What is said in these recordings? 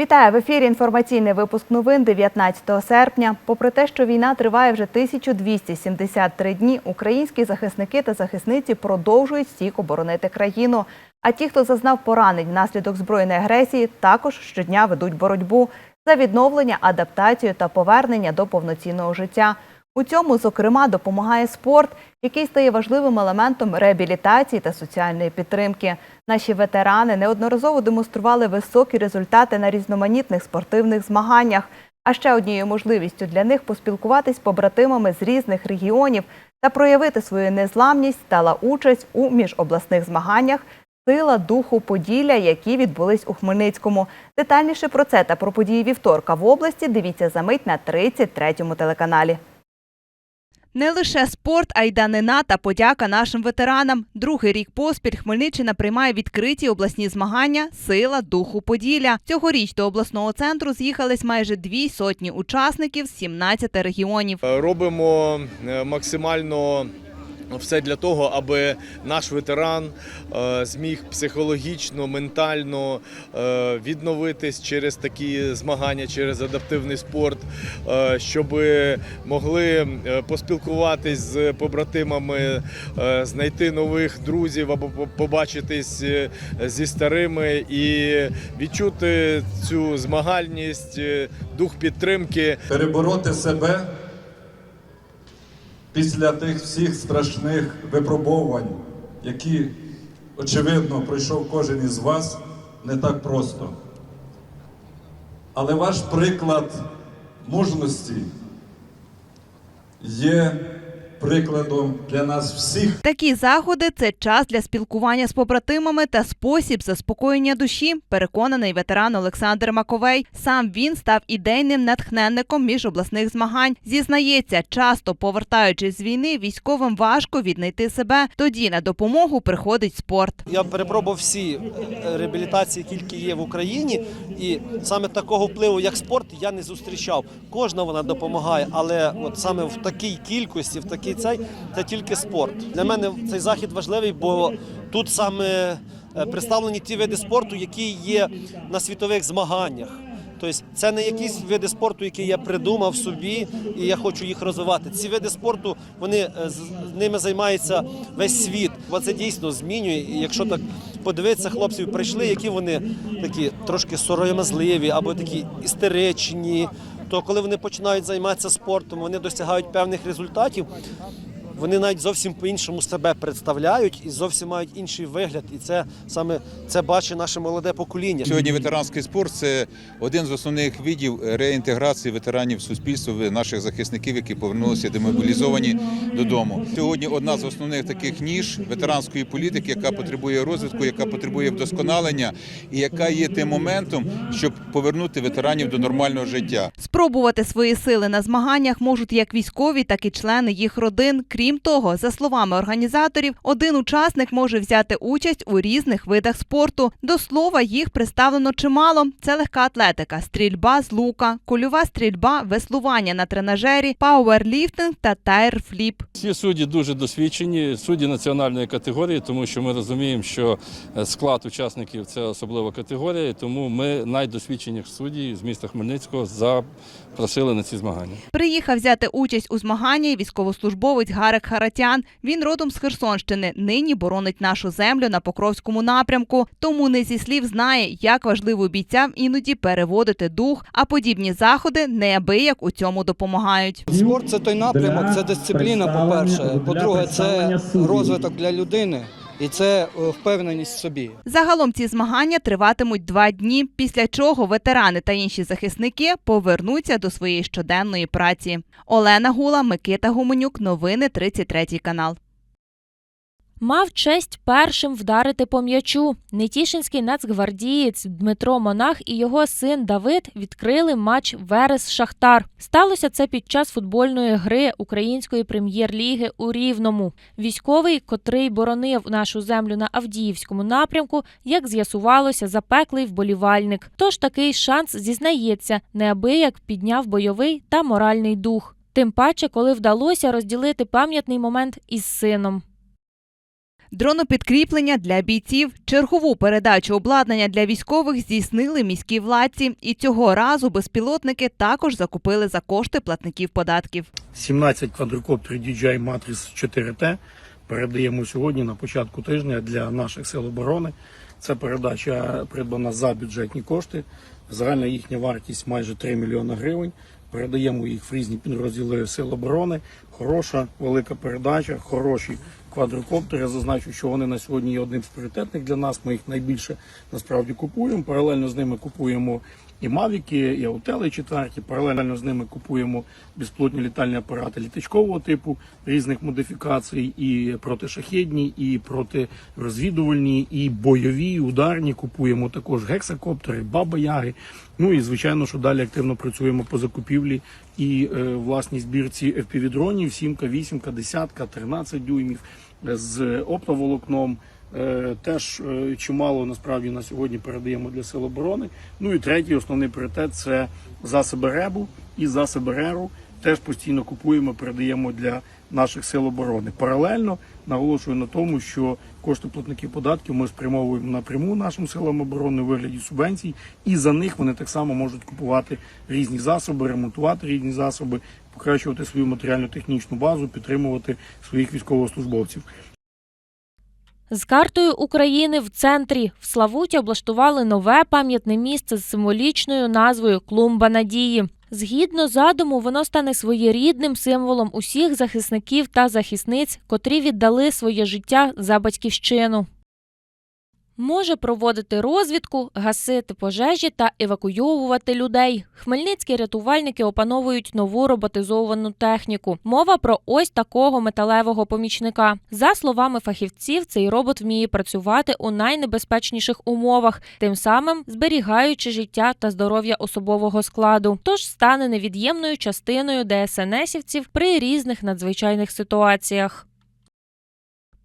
Вітаю в ефірі. Інформаційний випуск новин 19 серпня. Попри те, що війна триває вже 1273 дні, українські захисники та захисниці продовжують стійко боронити країну. А ті, хто зазнав поранень внаслідок збройної агресії, також щодня ведуть боротьбу за відновлення, адаптацію та повернення до повноцінного життя. У цьому, зокрема, допомагає спорт, який стає важливим елементом реабілітації та соціальної підтримки. Наші ветерани неодноразово демонстрували високі результати на різноманітних спортивних змаганнях. А ще однією можливістю для них поспілкуватись побратимами з різних регіонів та проявити свою незламність стала участь у міжобласних змаганнях Сила духу Поділля, які відбулись у Хмельницькому. Детальніше про це та про події вівторка в області дивіться за мить на 33-му телеканалі. Не лише спорт, а й данина та подяка нашим ветеранам. Другий рік поспіль Хмельниччина приймає відкриті обласні змагання Сила духу Поділля. Цьогоріч до обласного центру з'їхались майже дві сотні учасників з 17 регіонів. Робимо е, максимально все для того, аби наш ветеран е, зміг психологічно, ментально е, відновитись через такі змагання, через адаптивний спорт, е, щоб могли поспілкуватись з побратимами, знайти нових друзів або побачитись зі старими і відчути цю змагальність, дух підтримки. перебороти себе після тих всіх страшних випробовувань, які, очевидно, пройшов кожен із вас, не так просто. Але ваш приклад мужності є прикладом для нас всіх. Такі заходи це час для спілкування з побратимами та спосіб заспокоєння душі, переконаний ветеран Олександр Маковей. Сам він став ідейним натхненником міжобласних змагань. Зізнається, часто повертаючись з війни, військовим важко віднайти себе. Тоді на допомогу приходить спорт. Я перепробував всі е, реабілітації, які є в Україні, і саме такого впливу, як спорт, я не зустрічав. Кожна вона допомагає, але от саме в такій кількості, в такий цей, це тільки спорт. Для мене цей захід важливий, бо тут саме е, представлені ті види спорту, які є на світових змаганнях. Тобто це не якісь види спорту, які я придумав собі, і я хочу їх розвивати. Ці види спорту вони е, з- ними займається весь світ. Бо це дійсно змінює. І якщо так подивитися, хлопців прийшли, які вони такі трошки сором'язливі або такі істеричні. То коли вони починають займатися спортом, вони досягають певних результатів. Вони навіть зовсім по-іншому себе представляють і зовсім мають інший вигляд. І це саме це бачить наше молоде покоління. Сьогодні ветеранський спорт це один з основних видів реінтеграції ветеранів суспільства, наших захисників, які повернулися демобілізовані додому. Сьогодні одна з основних таких ніж ветеранської політики, яка потребує розвитку, яка потребує вдосконалення, і яка є тим моментом, щоб повернути ветеранів до нормального життя. Спробувати свої сили на змаганнях можуть як військові, так і члени їх родин. Крім того, за словами організаторів, один учасник може взяти участь у різних видах спорту. До слова, їх представлено чимало: це легка атлетика, стрільба з лука, кульова стрільба, веслування на тренажері, пауерліфтинг та тайр-фліп. Ці судді дуже досвідчені, судді національної категорії, тому що ми розуміємо, що е, склад учасників це особлива категорія, тому ми найдосвідченіших судді з міста Хмельницького запросили на ці змагання. Приїхав взяти участь у змаганні військовослужбовець Гарик Харатян. Він родом з Херсонщини. Нині боронить нашу землю на Покровському напрямку. Тому не зі слів знає, як важливо бійцям іноді переводити дух, а подібні заходи неабияк у цьому допомагають. Спорт це той напрямок, це дисципліна, по-перше. По-друге, це розвиток для людини і це е, впевненість в собі. Загалом ці змагання триватимуть два дні, після чого ветерани та інші захисники повернуться до своєї щоденної праці. Олена Гула, Микита Гуменюк. Новини 33 канал. Мав честь першим вдарити по м'ячу. Нетішинський нацгвардієць Дмитро Монах і його син Давид відкрили матч Верес Шахтар. Сталося це під час футбольної гри української прем'єр-ліги у Рівному. Військовий, котрий боронив нашу землю на Авдіївському напрямку, як з'ясувалося, запеклий вболівальник. Тож такий шанс зізнається, неабияк підняв бойовий та моральний дух. Тим паче, коли вдалося розділити пам'ятний момент із сином. Дронопідкріплення для бійців, чергову передачу обладнання для військових здійснили міські владці. І цього разу безпілотники також закупили за кошти платників податків. 17 квадрокоптерів DJI Matrix 4T передаємо сьогодні на початку тижня для наших сил оборони. Це передача придбана за бюджетні кошти. Загальна їхня вартість майже 3 мільйони гривень. Передаємо їх в різні підрозділи сил оборони. Хороша, велика передача, хороші квадрокоптери. Зазначу, що вони на сьогодні є одним з пріоритетних для нас. Ми їх найбільше насправді купуємо. Паралельно з ними купуємо і Мавіки, і Аутели четверті. Паралельно з ними купуємо безплотні літальні апарати літачкового типу різних модифікацій, і протишахідні, і протирозвідувальні, і бойові, і ударні. Купуємо також гексакоптери, баба-яги. Ну і звичайно, що далі активно працюємо по закупівлі і е, власній збірці FPV-дронів, 7 8 10 13 дюймів з оптоволокном. Е, Теж е, чимало насправді на сьогодні передаємо для сил оборони. Ну і третій основний пріоритет це засоби РЕБу і засоби РЕРу. Теж постійно купуємо, передаємо для наших сил оборони. Паралельно наголошую на тому, що кошти платників податків ми спрямовуємо напряму нашим силам оборони у вигляді субвенцій, і за них вони так само можуть купувати різні засоби, ремонтувати різні засоби, покращувати свою матеріально-технічну базу, підтримувати своїх військовослужбовців. З картою України в центрі в Славуті облаштували нове пам'ятне місце з символічною назвою Клумба надії. Згідно задуму, воно стане своєрідним символом усіх захисників та захисниць, котрі віддали своє життя за батьківщину. Може проводити розвідку, гасити пожежі та евакуйовувати людей. Хмельницькі рятувальники опановують нову роботизовану техніку. Мова про ось такого металевого помічника. За словами фахівців, цей робот вміє працювати у найнебезпечніших умовах, тим самим зберігаючи життя та здоров'я особового складу. Тож стане невід'ємною частиною ДСНСівців при різних надзвичайних ситуаціях.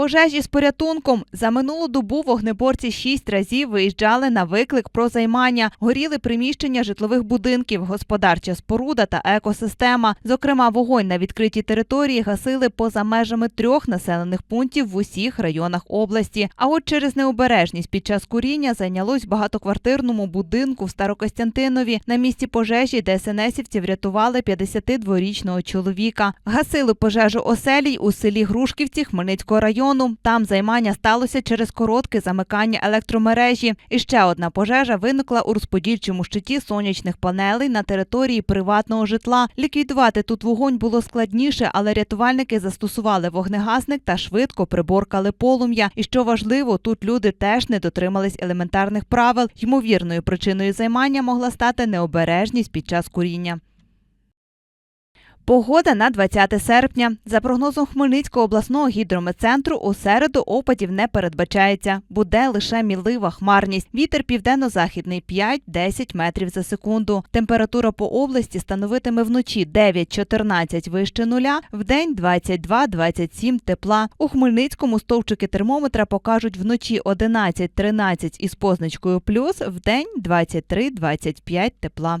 Пожежі з порятунком за минулу добу вогнеборці шість разів виїжджали на виклик про займання. Горіли приміщення житлових будинків, господарча споруда та екосистема. Зокрема, вогонь на відкритій території гасили поза межами трьох населених пунктів в усіх районах області. А от через необережність під час куріння зайнялось багатоквартирному будинку в Старокостянтинові. На місці пожежі ДСНСівці врятували 52-річного чоловіка. Гасили пожежу оселій у селі Грушківці Хмельницького району. Там займання сталося через коротке замикання електромережі. І ще одна пожежа виникла у розподільчому щиті сонячних панелей на території приватного житла. Ліквідувати тут вогонь було складніше, але рятувальники застосували вогнегасник та швидко приборкали полум'я. І що важливо, тут люди теж не дотримались елементарних правил. Ймовірною причиною займання могла стати необережність під час куріння. Погода на 20 серпня. За прогнозом Хмельницького обласного гідрометцентру, у середу опадів не передбачається. Буде лише мілива хмарність. Вітер південно-західний 5-10 метрів за секунду. Температура по області становитиме вночі 9-14 вище нуля, вдень 22-27 тепла. У Хмельницькому стовпчики термометра покажуть вночі 11-13 із позначкою плюс, вдень 23-25 тепла.